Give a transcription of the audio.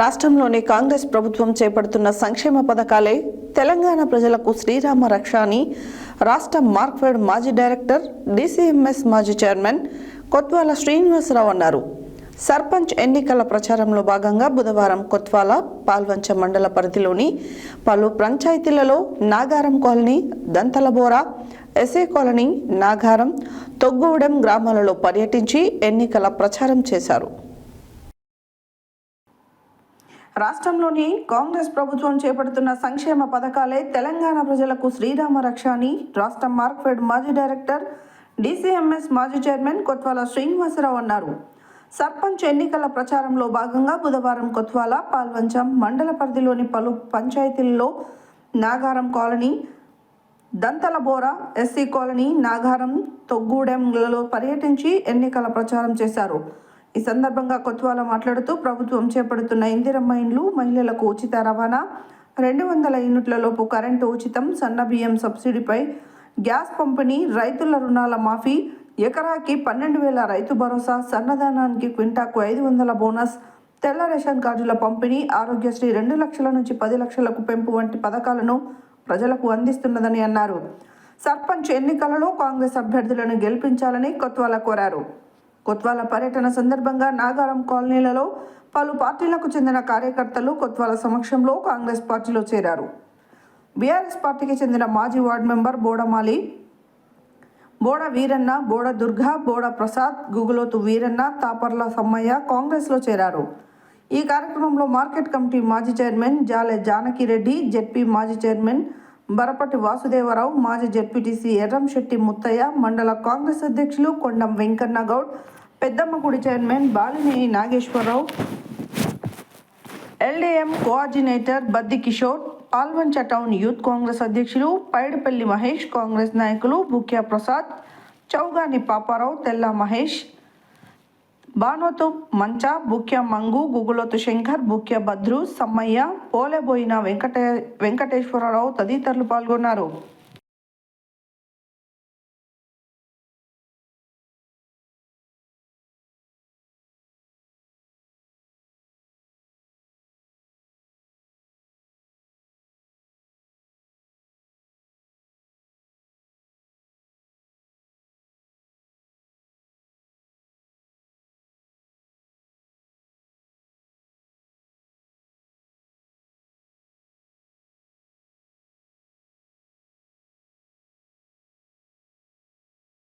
రాష్ట్రంలోని కాంగ్రెస్ ప్రభుత్వం చేపడుతున్న సంక్షేమ పథకాలే తెలంగాణ ప్రజలకు శ్రీరామ రక్ష అని రాష్ట్ర మార్క్ఫెడ్ మాజీ డైరెక్టర్ డిసిఎంఎస్ మాజీ చైర్మన్ కొత్వాల శ్రీనివాసరావు అన్నారు. సర్పంచ్ ఎన్నికల ప్రచారంలో భాగంగా బుధవారం కొత్వాల పాల్వంచ మండల పరిధిలోని పలు పంచాయతీలలో Nagaram colony Dantalabora SA colony Nagaram Thoggudem గ్రామాలలో పర్యటించి ఎన్నికల ప్రచారం చేశారు. రాష్ట్రంలోని కాంగ్రెస్ ప్రభుత్వం చేపడుతున్న సంక్షేమ పథకాలే తెలంగాణ ప్రజలకు శ్రీరామ రక్ష అని రాష్ట్ర మార్క్ఫెడ్ మాజీ డైరెక్టర్ డీసీఎంఎస్ మాజీ చైర్మన్ కొత్వాల శ్రీనివాసరావు అన్నారు. సర్పంచ్ ఎన్నికల ప్రచారంలో భాగంగా బుధవారం కొత్వాల పాల్వంచం మండల పరిధిలోని పలు పంచాయతీల్లో Nagaram colony Dantalabora SC colony Nagaram తొగ్గూడెంలలో పర్యటించి ఎన్నికల ప్రచారం చేశారు. ఈ సందర్భంగా కొత్వాల మాట్లాడుతూ ప్రభుత్వం చేపడుతున్న ఇందిరమ్మ ఇండ్లు మహిళలకు ఉచిత రవాణా రెండు వందల యూనిట్లలోపు కరెంటు ఉచితం సన్న బియ్యం సబ్సిడీపై గ్యాస్ పంపిణీ రైతుల రుణాల మాఫీ ఎకరాకి పన్నెండు వేల రైతు భరోసా సన్నదానానికి క్వింటాకు ఐదు వందల బోనస్ తెల్ల రేషన్ కార్డుల పంపిణీ ఆరోగ్యశ్రీ రెండు లక్షల నుంచి పది లక్షలకు పెంపు వంటి పథకాలను ప్రజలకు అందిస్తున్నదని అన్నారు. సర్పంచ్ ఎన్నికలలో కాంగ్రెస్ అభ్యర్థులను గెలిపించాలని కొత్వాల కోరారు. కొత్వాల పర్యటన సందర్భంగా నాగారం కాలనీలలో పలు పార్టీలకు చెందిన కార్యకర్తలు కొత్వాల సమక్షంలో కాంగ్రెస్ పార్టీలో చేరారు. బీఆర్ఎస్ పార్టీకి చెందిన మాజీ వార్డు మెంబర్ బోడమాలి బోడ వీరన్న బోడ దుర్గా బోడ ప్రసాద్ గుగులోతు వీరన్న తాపర్ల సమ్మయ్య కాంగ్రెస్లో చేరారు. ఈ కార్యక్రమంలో మార్కెట్ కమిటీ మాజీ చైర్మన్ జాలె జానకిరెడ్డి జెడ్పీ మాజీ చైర్మన్ బరపటి వాసుదేవరావు మాజీ జెడ్పీటీసీ ఎర్రంశెట్టి ముత్తయ్య మండల కాంగ్రెస్ అధ్యక్షులు Kondam Venkanna Goud Peddammagudi chairman Balineni Nageswararao LDM coordinator Baddi Kishore Palvancha town youth Congress అధ్యక్షులు పైడిపల్లి మహేష్ కాంగ్రెస్ నాయకులు బుక్యా ప్రసాద్ చౌగాని పాపారావు తెల్ల మహేష్ బానోతు మంచ ముఖ్య మంగు గుగులోతు శంకర్ ముఖ్య భద్రు సమ్మయ్య పోలేబోయిన వెంకటే వెంకటేశ్వరరావు తదితరులు పాల్గొన్నారు.